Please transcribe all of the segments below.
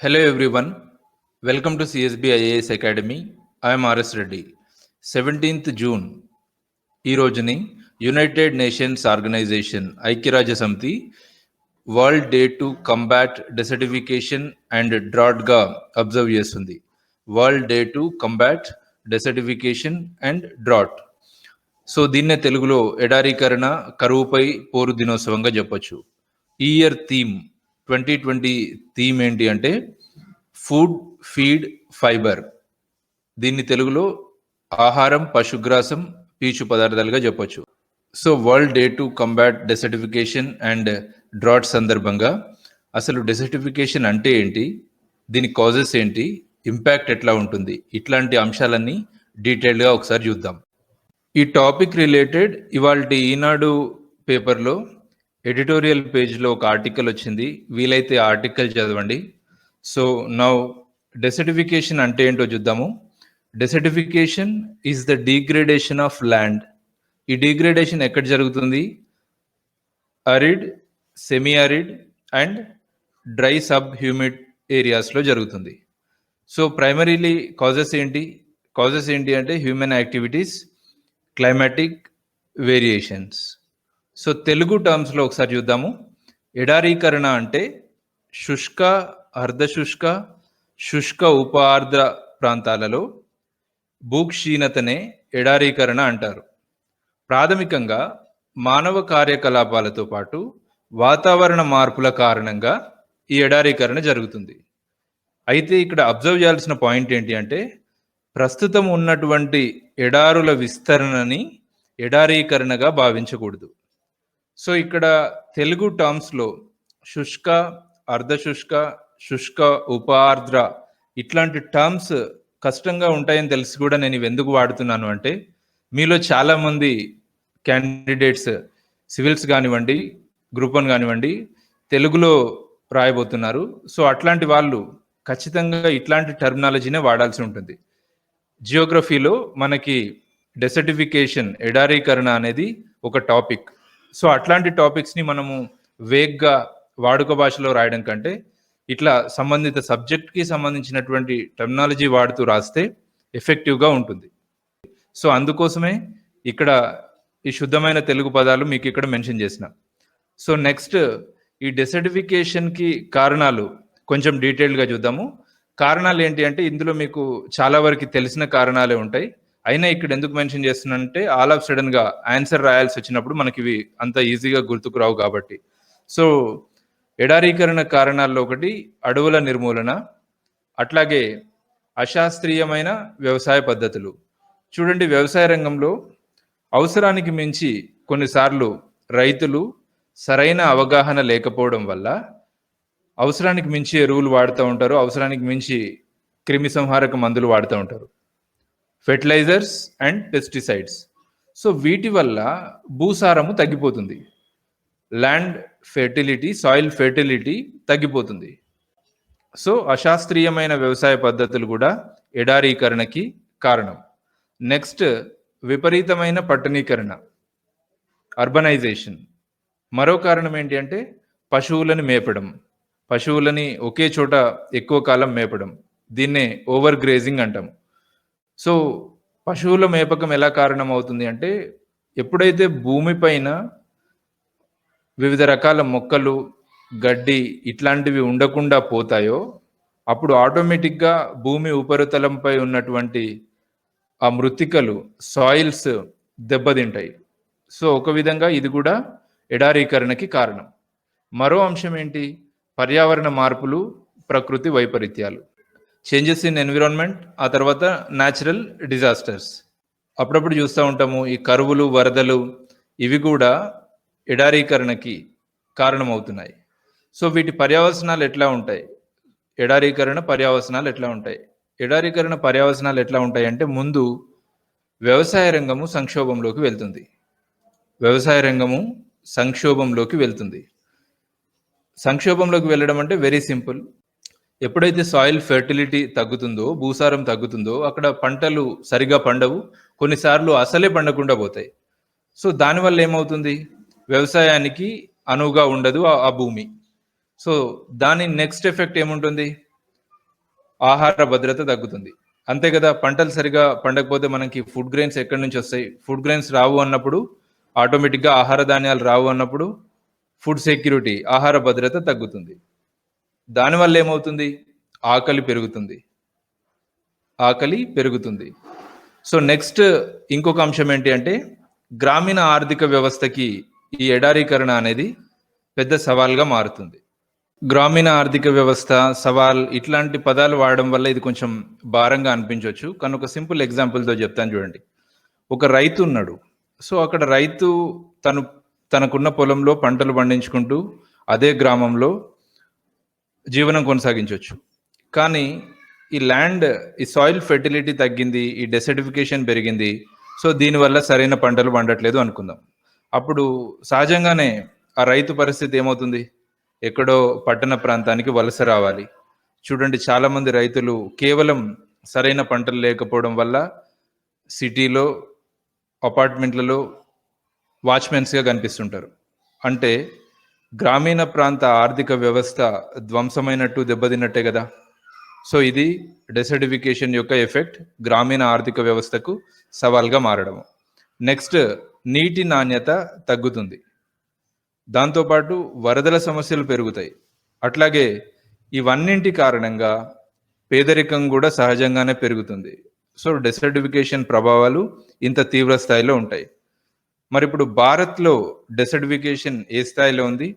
Hello everyone. Welcome to CSB IAS Academy. I am RS Reddy. 17th June ఈ రోజుని United Nations organisation ఐక్యరాజ్య సమితి world day to combat desertification and డ్రాట్గా observe చేస్తుంది world day to combat desertification and drought so దీన్నే తెలుగులో ఎడారీకరణ కరువుపై పోరు దినోత్సవంగా చెప్పొచ్చు ఈ year theme twenty twenty theme ఏంటి అంటే ఫుడ్ ఫీడ్ ఫైబర్. దీన్ని తెలుగులో ఆహారం పశుగ్రాసం పీచు పదార్థాలుగా చెప్పొచ్చు. So world day to combat desertification and drought సందర్భంగా అసలు డెసర్టిఫికేషన్ అంటే ఏంటి? దీని కాజెస్ ఏంటి? ఇంపాక్ట్ ఎట్లా ఉంటుంది? ఇట్లాంటి అంశాలన్నీ డీటెయిల్డ్గా ఒకసారి చూద్దాం. ఈ టాపిక్ రిలేటెడ్ ఇవాళ ఈనాడు పేపర్లో ఎడిటోరియల్ పేజ్లో ఒక ఆర్టికల్ వచ్చింది. వీలైతే ఆర్టికల్ చదవండి. సో నౌ డెసర్టిఫికేషన్ అంటే ఏంటో చూద్దాము. Desertification is the degradation of land ఈ డీగ్రేడేషన్ ఎక్కడ జరుగుతుంది? Arid semi arid and dry sub humid ఏరియాస్లో జరుగుతుంది. సో ప్రైమరీలీ కాజెస్ ఏంటి? కాజెస్ ఏంటి అంటే human activities climatic variations so Telugu టర్మ్స్లో ఒకసారి చూద్దాము. ఎడారీకరణ అంటే శుష్క అర్ధశుష్క శుష్క ఉపార్ద్ర ప్రాంతాలలో భూక్షీణతనే ఎడారీకరణ అంటారు. ప్రాథమికంగా మానవ కార్యకలాపాలతో పాటు వాతావరణ మార్పుల కారణంగా ఈ ఎడారీకరణ జరుగుతుంది. అయితే ఇక్కడ అబ్జర్వ్ చేయాల్సిన పాయింట్ ఏంటి అంటే ప్రస్తుతం ఉన్నటువంటి ఎడారుల విస్తరణని ఎడారీకరణగా భావించకూడదు. సో ఇక్కడ తెలుగు టర్మ్స్లో శుష్క అర్ధశుష్క శుష్క ఉపార్ద్ర ఇట్లాంటి టర్మ్స్ కష్టంగా ఉంటాయని తెలిసి కూడా నేను ఇవి ఎందుకు వాడుతున్నాను అంటే మీలో చాలామంది క్యాండిడేట్స్ సివిల్స్ కానివ్వండి గ్రూప్ వన్ కానివ్వండి తెలుగులో రాయబోతున్నారు. సో అట్లాంటి వాళ్ళు ఖచ్చితంగా ఇట్లాంటి టర్మినాలజీనే వాడాల్సి ఉంటుంది. జియోగ్రఫీలో మనకి డెసర్టిఫికేషన్ ఎడారీకరణ అనేది ఒక టాపిక్ సో అట్లాంటి టాపిక్స్ని మనము వేగ్గా వాడుక భాషలో రాయడం కంటే ఇట్లా సంబంధిత సబ్జెక్ట్కి సంబంధించినటువంటి టెక్నాలజీ వాడుతూ రాస్తే ఎఫెక్టివ్గా ఉంటుంది. సో అందుకోసమే ఇక్కడ ఈ శుద్ధమైన తెలుగు పదాలు మీకు ఇక్కడ మెన్షన్ చేసిన. సో నెక్స్ట్ ఈ డెసర్టిఫికేషన్కి కారణాలు కొంచెం డీటెయిల్డ్గా చూద్దాము. కారణాలు ఏంటి అంటే ఇందులో మీకు చాలా వరకు తెలిసిన కారణాలే ఉంటాయి. అయినా ఇక్కడ ఎందుకు మెన్షన్ చేస్తున్నానంటే ఆల్ ఆఫ్ సడన్గా ఆన్సర్ రాయాల్సి వచ్చినప్పుడు మనకి ఇవి అంత ఈజీగా గుర్తుకు రావు కాబట్టి. సో ఎడారీకరణ కారణాల్లో ఒకటి అడవుల నిర్మూలన అట్లాగే అశాస్త్రీయమైన వ్యవసాయ పద్ధతులు. చూడండి వ్యవసాయ రంగంలో అవసరానికి మించి కొన్నిసార్లు రైతులు సరైన అవగాహన లేకపోవడం వల్ల అవసరానికి మించి ఎరువులు వాడుతూ ఉంటారు అవసరానికి మించి క్రిమిసంహారక మందులు వాడుతూ ఉంటారు. ఫెర్టిలైజర్స్ అండ్ పెస్టిసైడ్స్ సో వీటి వల్ల భూసారము తగ్గిపోతుంది. ల్యాండ్ ఫెర్టిలిటీ సాయిల్ ఫెర్టిలిటీ తగ్గిపోతుంది. సో అశాస్త్రీయమైన వ్యవసాయ పద్ధతులు కూడా ఎడారీకరణకి కారణం. నెక్స్ట్ విపరీతమైన పట్టణీకరణ. అర్బనైజేషన్ మరో కారణం ఏంటి అంటే పశువులను మేపడం. పశువులని ఒకే చోట ఎక్కువ కాలం మేపడం. దీన్నే ఓవర్ గ్రేజింగ్ అంటాం. సో పశువుల మేపకం ఎలా కారణం అవుతుంది అంటే ఎప్పుడైతే భూమిపైన వివిధ రకాల మొక్కలు గడ్డి ఇట్లాంటివి ఉండకుండా పోతాయో అప్పుడు ఆటోమేటిక్గా భూమి ఉపరితలంపై ఉన్నటువంటి ఆ మృతికలు సాయిల్స్ దెబ్బతింటాయి. సో ఒక విధంగా ఇది కూడా ఎడారీకరణకి కారణం. మరో అంశం ఏంటి? పర్యావరణ మార్పులు ప్రకృతి వైపరీత్యాలు. చేంజెస్ ఇన్ ఎన్విరాన్మెంట్ ఆ తర్వాత న్యాచురల్ డిజాస్టర్స్. అప్పుడప్పుడు చూస్తూ ఉంటాము ఈ కరువులు వరదలు ఇవి కూడా ఎడారీకరణకి కారణమవుతున్నాయి. సో వీటి పర్యావసనాలు ఎట్లా ఉంటాయి? ఎడారీకరణ పర్యావసనాలు ఎట్లా ఉంటాయి? ఎడారీకరణ పర్యావసనాలు ఎట్లా ఉంటాయి అంటే ముందు వ్యవసాయ రంగము సంక్షోభంలోకి వెళ్తుంది. వ్యవసాయ రంగము సంక్షోభంలోకి వెళ్తుంది. సంక్షోభంలోకి వెళ్ళడం అంటే వెరీ సింపుల్ ఎప్పుడైతే సాయిల్ ఫెర్టిలిటీ తగ్గుతుందో భూసారం తగ్గుతుందో అక్కడ పంటలు సరిగా పండవు. కొన్నిసార్లు అసలే పండకుండా పోతాయి. సో దానివల్ల ఏమవుతుంది? వ్యవసాయానికి అనువుగా ఉండదు ఆ భూమి. సో దాని నెక్స్ట్ ఎఫెక్ట్ ఏముంటుంది? ఆహార భద్రత తగ్గుతుంది. అంతే కదా పంటలు సరిగా పండకపోతే మనకి ఫుడ్ గ్రెయిన్స్ ఎక్కడి నుంచి వస్తాయి? ఫుడ్ గ్రెయిన్స్ రావు అన్నప్పుడు ఆటోమేటిక్గా ఆహార ధాన్యాలు రావు అన్నప్పుడు ఫుడ్ సెక్యూరిటీ ఆహార భద్రత తగ్గుతుంది. దానివల్ల ఏమవుతుంది? ఆకలి పెరుగుతుంది. ఆకలి పెరుగుతుంది. సో నెక్స్ట్ ఇంకొక అంశం ఏంటి అంటే గ్రామీణ ఆర్థిక వ్యవస్థకి ఈ ఎడారీకరణ అనేది పెద్ద సవాల్గా మారుతుంది. గ్రామీణ ఆర్థిక వ్యవస్థ సవాల్ ఇట్లాంటి పదాలు వాడడం వల్ల ఇది కొంచెం భారంగా అనిపించవచ్చు కానీ ఒక సింపుల్ ఎగ్జాంపుల్తో చెప్తాను చూడండి. ఒక రైతు ఉన్నాడు. సో అక్కడ రైతు తను తనకున్న పొలంలో పంటలు పండించుకుంటూ అదే గ్రామంలో జీవనం కొనసాగించవచ్చు. కానీ ఈ ల్యాండ్ ఈ సాయిల్ ఫెర్టిలిటీ తగ్గింది ఈ డెసర్టిఫికేషన్ పెరిగింది. సో దీనివల్ల సరైన పంటలు పండట్లేదు అనుకుందాం. అప్పుడు సహజంగానే ఆ రైతు పరిస్థితి ఏమవుతుంది? ఎక్కడో పట్టణ ప్రాంతానికి వలస రావాలి. చూడండి చాలామంది రైతులు కేవలం సరైన పంటలు లేకపోవడం వల్ల సిటీలో అపార్ట్మెంట్లలో వాచ్మెన్స్గా కనిపిస్తుంటారు. అంటే గ్రామీణ ప్రాంత ఆర్థిక వ్యవస్థ ధ్వంసమైనట్టు దెబ్బతిన్నట్టే కదా. సో ఇది డెసర్టిఫికేషన్ యొక్క ఎఫెక్ట్ గ్రామీణ ఆర్థిక వ్యవస్థకు సవాల్గా మారడం నెక్స్ట్ నీటి నాణ్యత తగ్గుతుంది. దాంతోపాటు వరదల సమస్యలు పెరుగుతాయి. అట్లాగే ఇవన్నింటి కారణంగా పేదరికం కూడా సహజంగానే పెరుగుతుంది. సో డెసర్టిఫికేషన్ ప్రభావాలు ఇంత తీవ్ర స్థాయిలో ఉంటాయి. మరి ఇప్పుడు భారత్లో డెసర్టిఫికేషన్ ఏ స్థాయిలో ఉంది?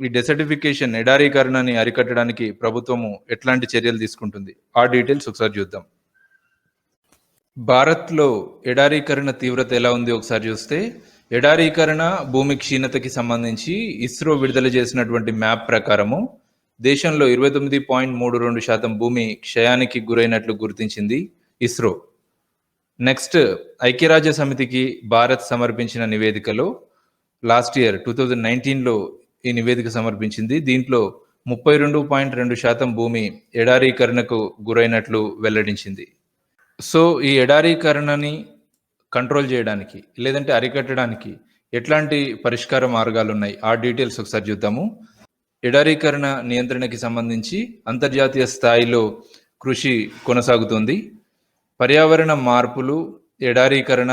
ఈ డెసర్టిఫికేషన్ ఎడారీకరణని అరికట్టడానికి ప్రభుత్వము ఎట్లాంటి చర్యలు తీసుకుంటుంది? ఆ డీటెయిల్స్ ఒకసారి చూద్దాం. భారత్లో ఎడారీకరణ తీవ్రత ఎలా ఉంది ఒకసారి చూస్తే ఎడారీకరణ భూమి క్షీణతకి సంబంధించి ఇస్రో విడుదల చేసినటువంటి మ్యాప్ ప్రకారము దేశంలో ఇరవై తొమ్మిది పాయింట్ మూడు రెండు శాతం భూమి క్షయానికి గురైనట్లు గుర్తించింది ఇస్రో. నెక్స్ట్ ఐక్యరాజ్య సమితికి భారత్ సమర్పించిన నివేదికలో లాస్ట్ ఇయర్ టూ థౌజండ్ నైన్టీన్లో ఈ నివేదిక సమర్పించింది. దీంట్లో ముప్పై రెండు పాయింట్ రెండు శాతం భూమి ఎడారీకరణకు గురైనట్లు వెల్లడించింది. సో ఈ ఎడారీకరణని కంట్రోల్ చేయడానికి లేదంటే అరికట్టడానికి ఎట్లాంటి పరిష్కార మార్గాలు ఉన్నాయి? ఆ డీటెయిల్స్ ఒకసారి చూద్దాము. ఎడారీకరణ నియంత్రణకి సంబంధించి అంతర్జాతీయ స్థాయిలో కృషి కొనసాగుతుంది. పర్యావరణ మార్పులు ఎడారీకరణ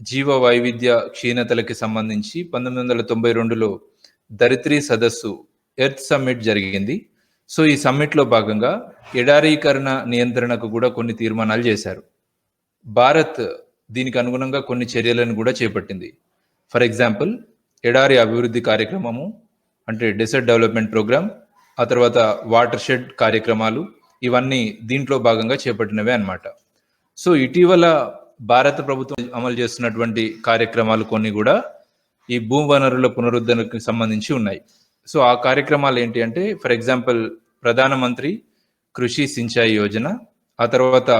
జీవ వైవిధ్య క్షీణతలకి సంబంధించి పంతొమ్మిది వందల తొంభై రెండులో ధరిత్రి సదస్సు ఎర్త్ సమ్మిట్ జరిగింది. సో ఈ సమ్మిట్లో భాగంగా ఎడారీకరణ నియంత్రణకు కూడా కొన్ని తీర్మానాలు చేశారు. భారత్ దీనికి అనుగుణంగా కొన్ని చర్యలను కూడా చేపట్టింది. ఫర్ ఎగ్జాంపుల్ ఎడారి అభివృద్ధి కార్యక్రమము అంటే డెసర్ట్ డెవలప్మెంట్ ప్రోగ్రామ్ ఆ తర్వాత వాటర్ షెడ్ కార్యక్రమాలు ఇవన్నీ దీంట్లో భాగంగా చేపట్టినవే అన్నమాట. సో ఇటీవల భారత ప్రభుత్వం అమలు చేస్తున్నటువంటి కార్యక్రమాలు కొన్ని కూడా ఈ భూ వనరుల పునరుద్ధరణకు సంబంధించి ఉన్నాయి. సో ఆ కార్యక్రమాలు ఏంటి అంటే ఫర్ ఎగ్జాంపుల్ ప్రధానమంత్రి కృషి సించాయి యోజన ఆ తర్వాత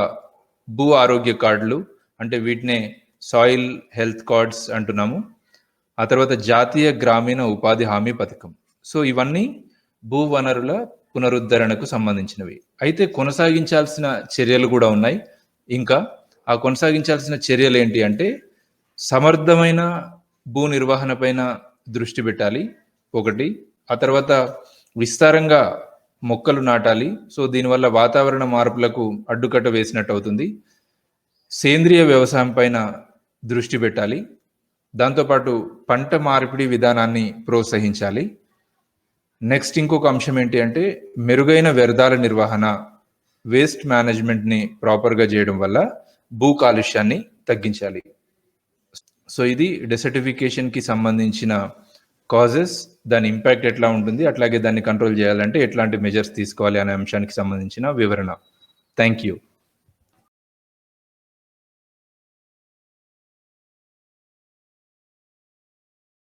భూ ఆరోగ్య కార్డులు అంటే వీటినే సాయిల్ హెల్త్ కార్డ్స్ అంటున్నాము. ఆ తర్వాత జాతీయ గ్రామీణ ఉపాధి హామీ పథకం. సో ఇవన్నీ భూ వనరుల పునరుద్ధరణకు సంబంధించినవి. అయితే కొనసాగించాల్సిన చర్యలు కూడా ఉన్నాయి. ఇంకా ఆ కొనసాగించాల్సిన చర్యలు ఏంటి అంటే సమర్థమైన భూ నిర్వహణ పైన దృష్టి పెట్టాలి. ఒకటి ఆ తర్వాత విస్తారంగా మొక్కలు నాటాలి. సో దీనివల్ల వాతావరణ మార్పులకు అడ్డుకట్ట వేసినట్టు అవుతుంది. సేంద్రియ వ్యవసాయం పైన దృష్టి పెట్టాలి. దాంతోపాటు పంట మార్పిడి విధానాన్ని ప్రోత్సహించాలి. నెక్స్ట్ ఇంకొక అంశం ఏంటి అంటే మెరుగైన వ్యర్థాల నిర్వహణ వేస్ట్ మేనేజ్మెంట్ని ప్రాపర్గా చేయడం వల్ల భూ కాలుష్యాన్ని తగ్గించాలి. సో ఇది డెసర్టిఫికేషన్కి సంబంధించిన కాజెస్ దాని ఇంపాక్ట్ ఎట్లా ఉంటుంది అట్లాగే దాన్ని కంట్రోల్ చేయాలంటే ఎట్లాంటి మెజర్స్ తీసుకోవాలి అనే అంశానికి సంబంధించిన వివరణ. Thank you